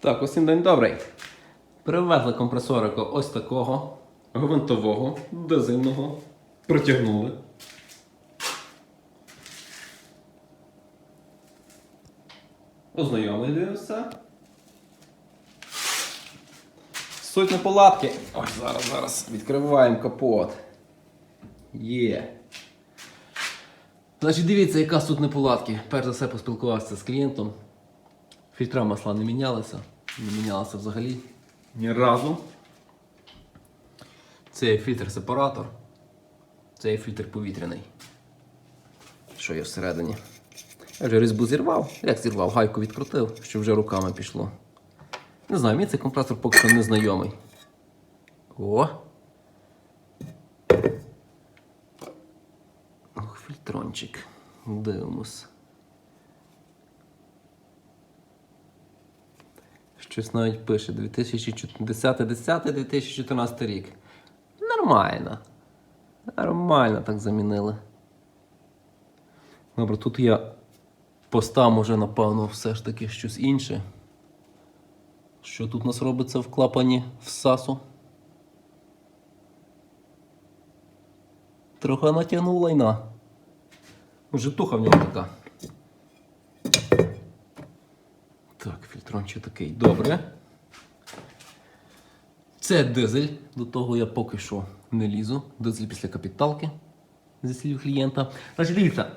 Так, усім день добрий. Привезли компресорика ось такого гвинтового, дизельного. Протягнули. Ознайомилися. Суть неполадки. Ось зараз, зараз відкриваємо капот. Є. Значить, дивіться, яка тут неполадки. Перш за все поспілкувався з клієнтом. Фільтра масла не мінялися. Не мінялися взагалі ні разу. Це фільтр-сепаратор. Це фільтр повітряний. Що є всередині? Я вже різьбу зірвав. Як зірвав, гайку відкрутив, що вже руками пішло. Не знаю, мені цей компресор поки що не знайомий. О! Ох, фільтрончик. Дивимось. Щось навіть пише 2010-2014 рік. Нормально. Нормально так замінили. Добре, тут я постав може, напевно, все ж таки щось інше. Що тут у нас робиться в клапані в САСу? Трохи натягнув лайна. Житуха в нього така. Так, фільтрончик такий. Добре. Це дизель. До того я поки що не лізу. Дизель після капіталки зі слів клієнта. Значить, дивіться,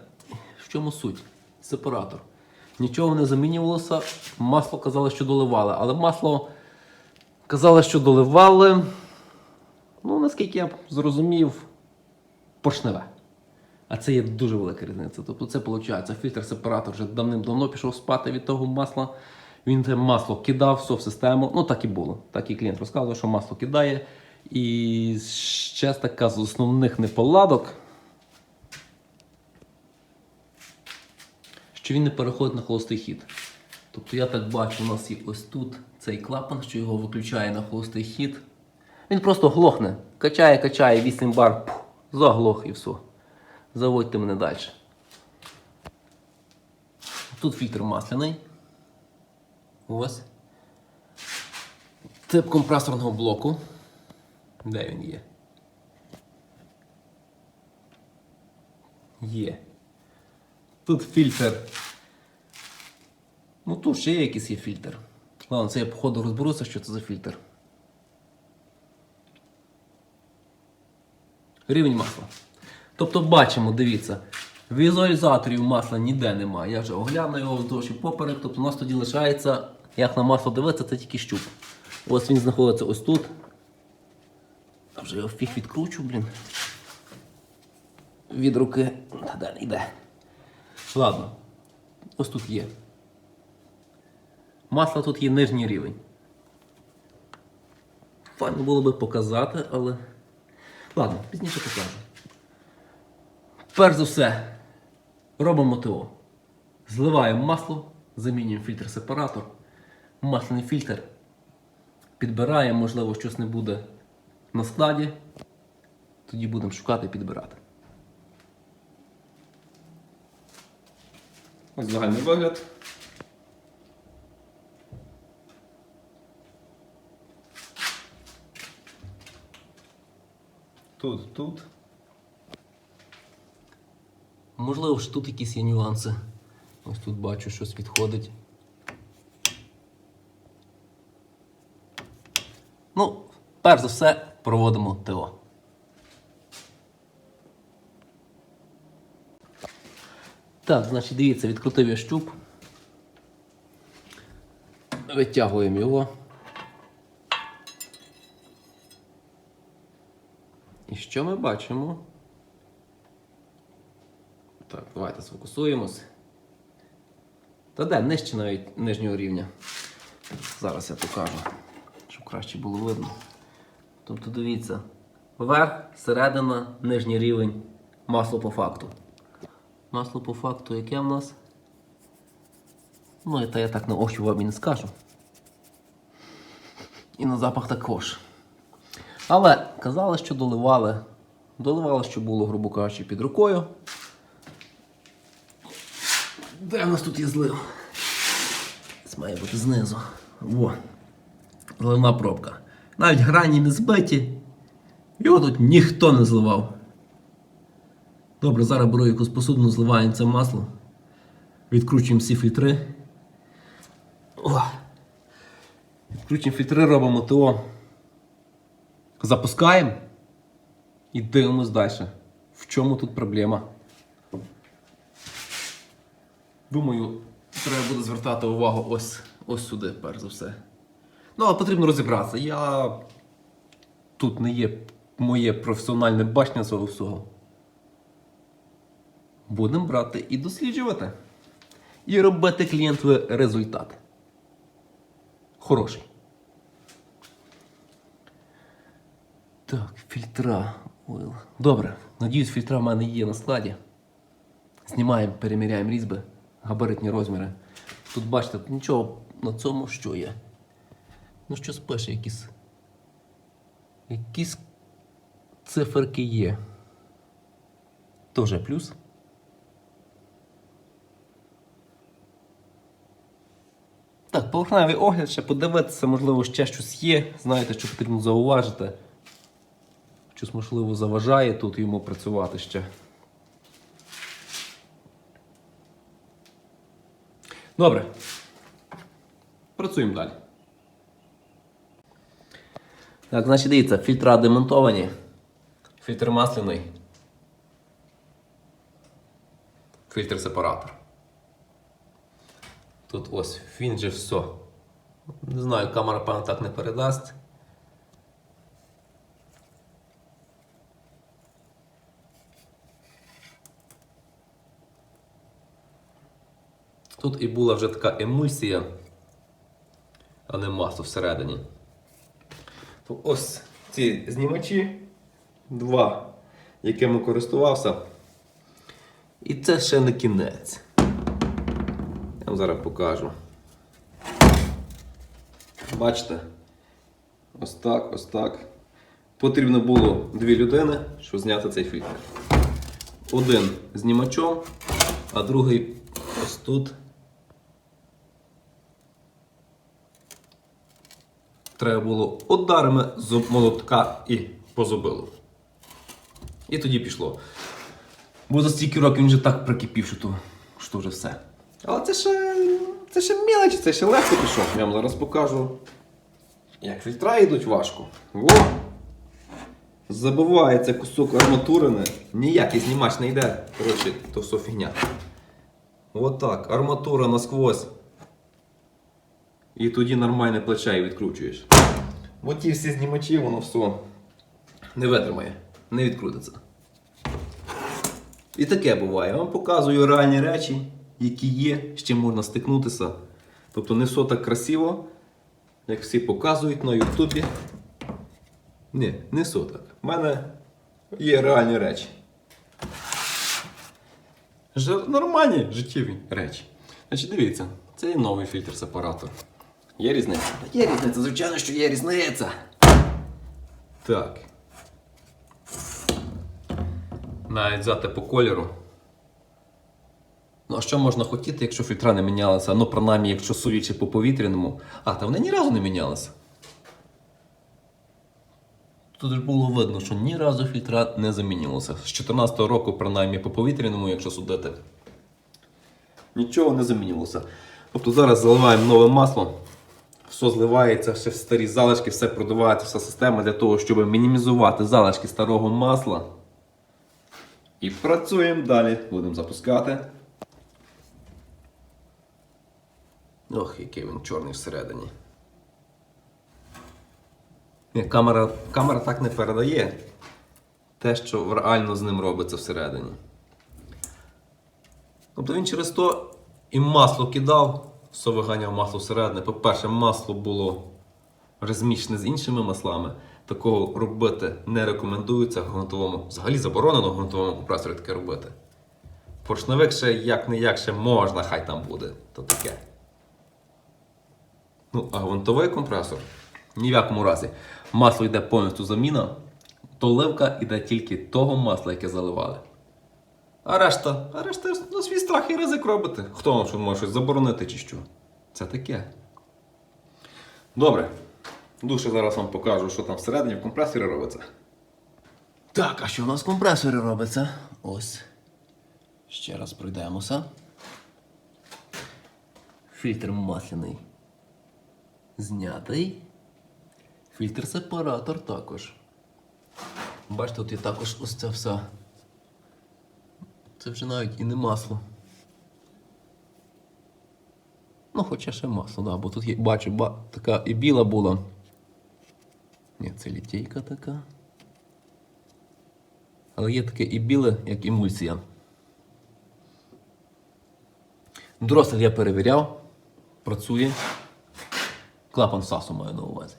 в чому суть? Сепаратор. Нічого не замінювалося. Масло казали, що доливали. Але масло казали, що доливали. Ну, наскільки я зрозумів, поршневе. А це є дуже велика різниця. Тобто це виходить, фільтр-сепаратор вже давним-давно пішов спати від того масла. Він це масло кидав все в систему. Ну так і було. Так і клієнт розказував, що масло кидає. І ще така з основних неполадок, що він не переходить на холостий хід. Тобто я так бачу, у нас є ось тут цей клапан, що його виключає на холостий хід. Він просто глохне. Качає, качає 8 бар, пух, заглох і все. Заводьте мене далі. Тут фільтр масляний. Ось. Тип компресорного блоку. Де він є? Є. Тут фільтр. Ну тут ще є якийсь є фільтр. Ладно, це я походу розберуся, що це за фільтр. Рівень масла. Тобто бачимо, дивіться, візуалізаторів масла ніде немає. Я вже оглянув його вздовж і поперек. Тобто у нас тоді лишається, як на масло дивитися, це тільки щуп. Ось він знаходиться ось тут. Вже його фіг відкручу, блін. Від руки. Та не йде. Ладно. Ось тут є. Масла тут є нижній рівень. Файно було би показати, але. Ладно, пізніше покажу. Перш за все, робимо ТО. Зливаємо масло, замінюємо фільтр-сепаратор, масляний фільтр. Підбираємо, можливо, щось не буде на складі. Тоді будемо шукати і підбирати. Ось загальний вигляд. Тут, тут. Можливо, що тут якісь є нюанси. Ось тут бачу, щось відходить. Ну, перш за все, проводимо ТО. Так, значить, дивіться, відкрутив я щуп. Витягуємо його. І що ми бачимо? Так, давайте сфокусуємось. Та де нижче навіть нижнього рівня. Зараз я покажу, щоб краще було видно. Тобто дивіться, верх, середина, нижній рівень, масло по факту. Масло по факту яке в нас? Ну, та я так на ощупь вам і не скажу. І на запах також. Але казали, що доливали. Доливали, що було, грубо кажучи, під рукою. Де в нас тут є злив? Це має бути знизу. Во. Зливна пробка. Навіть грані не збиті. Його тут ніхто не зливав. Добре, зараз беру якусь посудину, зливаємо це масло. Відкручуємо всі фільтри. О. Відкручуємо фільтри, робимо ТО. Запускаємо і дивимось далі. В чому тут проблема? Думаю, треба буде звертати увагу ось, ось сюди, перш за все. Ну, але потрібно розібратися. Я тут не є моє професіональне бачення цього всього. Будемо брати і досліджувати. І робити клієнтові результат. Хороший. Так, фільтра. Добре. Надіюсь, фільтра в мене є на складі. Знімаємо, переміряємо різьби, габаритні розміри. Тут бачите, нічого на цьому що є. Ну, щось пише, якісь. Якісь циферки є. Тоже плюс. Так, поверхневий огляд, ще подивитися, можливо, ще щось є. Знаєте, що потрібно зауважити. Щось, можливо, заважає тут йому працювати ще. Добре. Працюємо далі. Так, значить, дивіться, фільтра демонтовані. Фільтр масляний. Фільтр сепаратор. Тут ось він же все. Не знаю, камера, певно, так не передасть. Тут і була вже така емульсія, а не масло всередині. То ось ці знімачі, два, якими користувався. І це ще не кінець. Я вам зараз покажу. Бачите? Ось так, ось так. Потрібно було дві людини, щоб зняти цей фільтр. Один знімачом, а другий ось тут. Треба було ударами з молотка і по зубилу. І тоді пішло. Бо за стільки років він вже так прикипів, що то, що вже все. Але це ще, це ще мелочі, це ще легко пішов. Я вам зараз покажу. Як фільтра йдуть важко. Во! Забивається кусок арматурини. Ніякий знімач не йде. Коротше, то все фігня. Отак, арматура насквозь. І тоді нормальне плече і відкручуєш. Бо ті всі знімачі, воно все не витримає, не відкрутиться. І таке буває. Я вам показую реальні речі, які є, з чим можна стикнутися. Тобто не все так красиво, як всі показують на Ютубі. Ні, не все так. У мене є реальні речі. Ж- Нормальні життєві речі. Значить, дивіться, це є новий фільтр сепаратор. Є різниця? Є різниця, звичайно, що є різниця. Так. Навіть взяти по кольору. Ну, а що можна хотіти, якщо фільтра не мінялися? Ну, принаймні, якщо судячи по повітряному. А, та вони ні разу не мінялися. Тут ж було видно, що ні разу фільтра не замінювалося. З 2014 року, принаймні по повітряному, якщо судити, нічого не замінювалося. Тобто зараз заливаємо нове масло, все зливається, ще в старі залишки, все продувається, вся система для того, щоб мінімізувати залишки старого масла. І працюємо далі. Будемо запускати. Ох, який він чорний всередині. Ні, камера, камера так не передає те, що реально з ним робиться всередині. Тобто він через то і масло кидав, все виганяв масло всередині. По-перше, масло було вже змішане з іншими маслами. Такого робити не рекомендується в ґрунтовому, взагалі заборонено в ґрунтовому компресорі таке робити. Поршневик ще як не як ще можна, хай там буде, то таке. Ну, а гвинтовий компресор ні в якому разі. Масло йде повністю заміна, доливка йде тільки того масла, яке заливали. А решта, а решта на свій страх і ризик робите. Хто вам що може щось заборонити чи що? Це таке. Добре. Душе зараз вам покажу, що там всередині в компресорі робиться. Так, а що в нас в компресорі робиться? Ось. Ще раз пройдемося. Фільтр масляний. Знятий. Фільтр сепаратор також. Бачите, тут є також ось це все. Це вже навіть і не масло. Ну, хоча ще масло, да, бо тут є, бачу, ба, така і біла була. Ні, це літейка така. Але є таке і біле, як емульсія. Дросель я перевіряв, працює. Клапан САСу маю на увазі.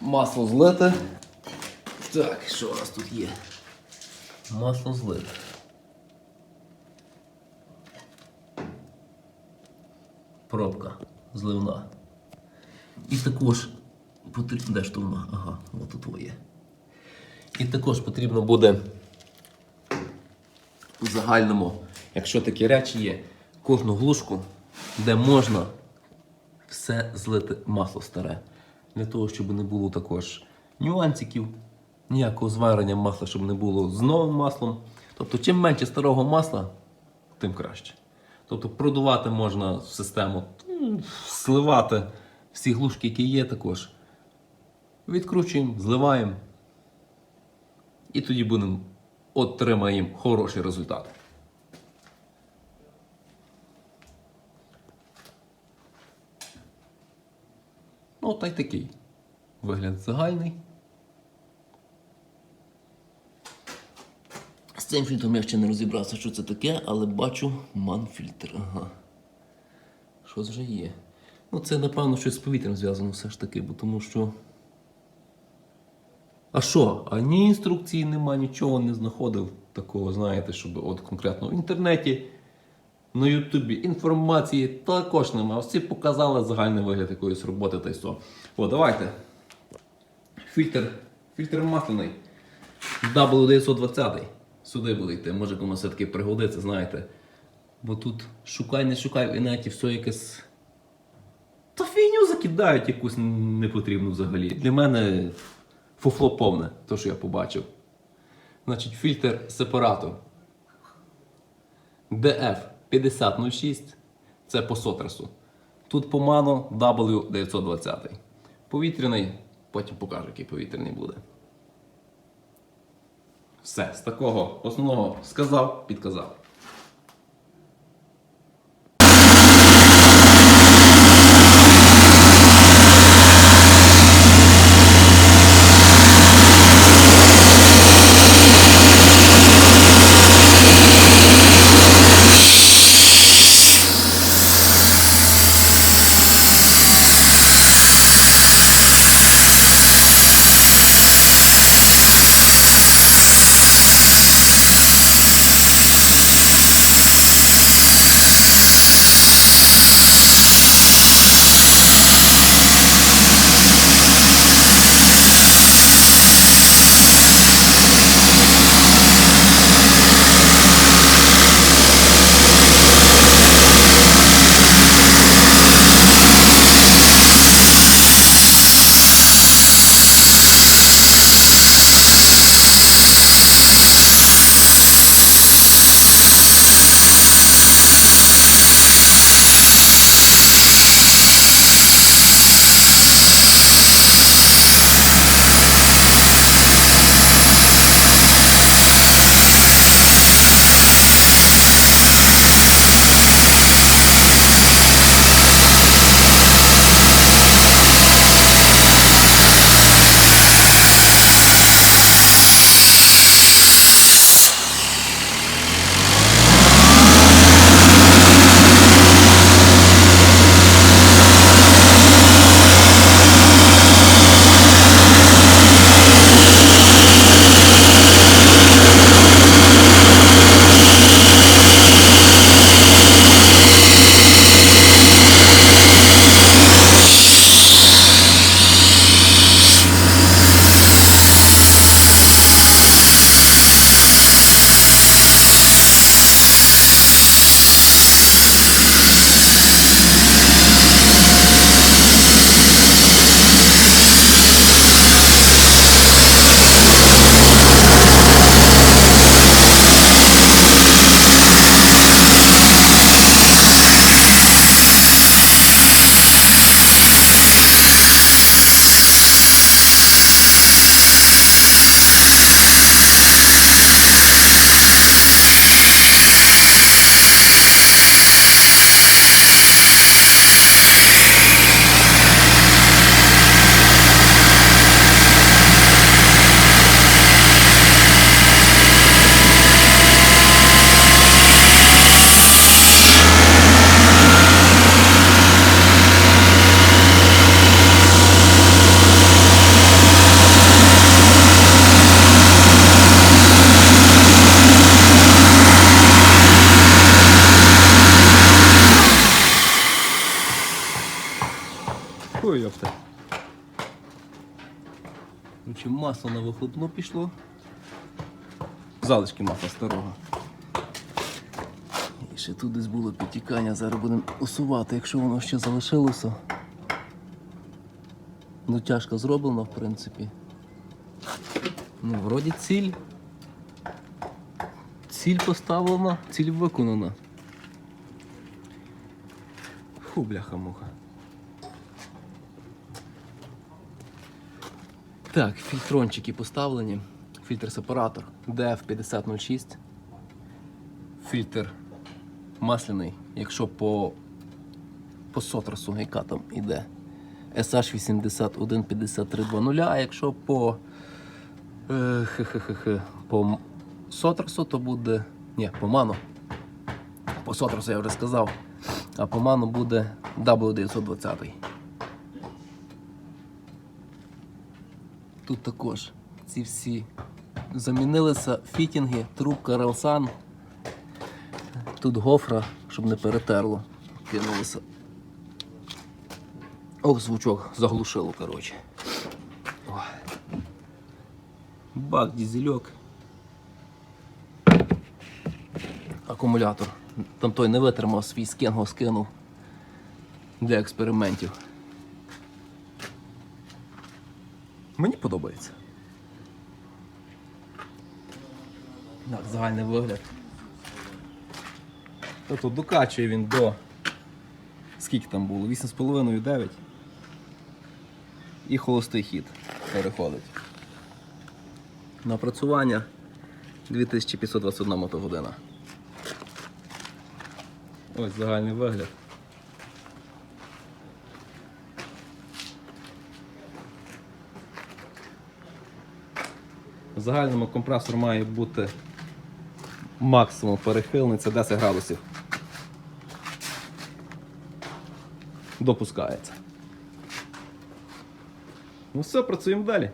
Масло злите. Так, що у нас тут є? Масло злите. Пробка зливна. І також потрібно. Де ж вона? Ага, от тут твоє. І також потрібно буде у загальному, якщо такі речі є, кожну глушку, де можна все злити масло старе. Для того, щоб не було також нюансиків, ніякого зварення масла, щоб не було з новим маслом. Тобто, чим менше старого масла, тим краще. Тобто продувати можна в систему, сливати всі глушки, які є також. Відкручуємо, зливаємо. І тоді будемо отримаємо хороший результат. Ну, та й такий. Вигляд загальний. Цим фільтром я ще не розібрався, що це таке, але бачу манфільтр. Ага. Що вже є? Ну, це, напевно, щось з повітрям зв'язано все ж таки, бо тому що. А що? А ні інструкції нема, нічого не знаходив такого, знаєте, щоб от конкретно в інтернеті, на Ютубі інформації також нема. Всі показали загальний вигляд якоїсь роботи та й все. О, давайте. Фільтр. Фільтр масляний. W920. Сюди буде йти. Може комусь все-таки пригодиться, знаєте. Бо тут шукай, не шукай в інеті, все якесь. Та фігню закидають якусь непотрібну взагалі. Для мене фуфло повне, то що я побачив. Значить, фільтр сепаратор DF 5006 це по сотресу. Тут по ману W920. Повітряний, потім покажу, який повітряний буде. Все, з такого основного сказав, підказав. Короче, масло на вихлопну пішло. Залишки масла старого. І ще тут десь було підтікання, зараз будемо усувати, якщо воно ще залишилося. Ну, тяжко зроблено, в принципі. Ну, вроді ціль. Ціль поставлена, ціль виконана. Фу, бляха-муха. Так, фільтрончики поставлені. Фільтр-сепаратор DF5006. Фільтр масляний, якщо по, по сотрасу, яка там іде. SH815320, а якщо по, е, хе-хе-хе, по сотрасу, то буде. Ні, по ману. По сотрасу я вже сказав. А по ману буде W920. Тут також ці всі замінилися фітінги, трубка Релсан. Тут гофра, щоб не перетерло. Кинулося. Ох, звучок заглушило, коротше. Бак, дізельок. Акумулятор. Там той не витримав свій скенго скинув для експериментів. Мені подобається. Так, загальний вигляд. Тобто докачує він до. Скільки там було? 8,5 9. І холостий хід переходить. Напрацювання 2521 мотогодина. Ось загальний вигляд. Загальному компресор має бути максимум перехилний, це 10 градусів. Допускається. Ну все, працюємо далі.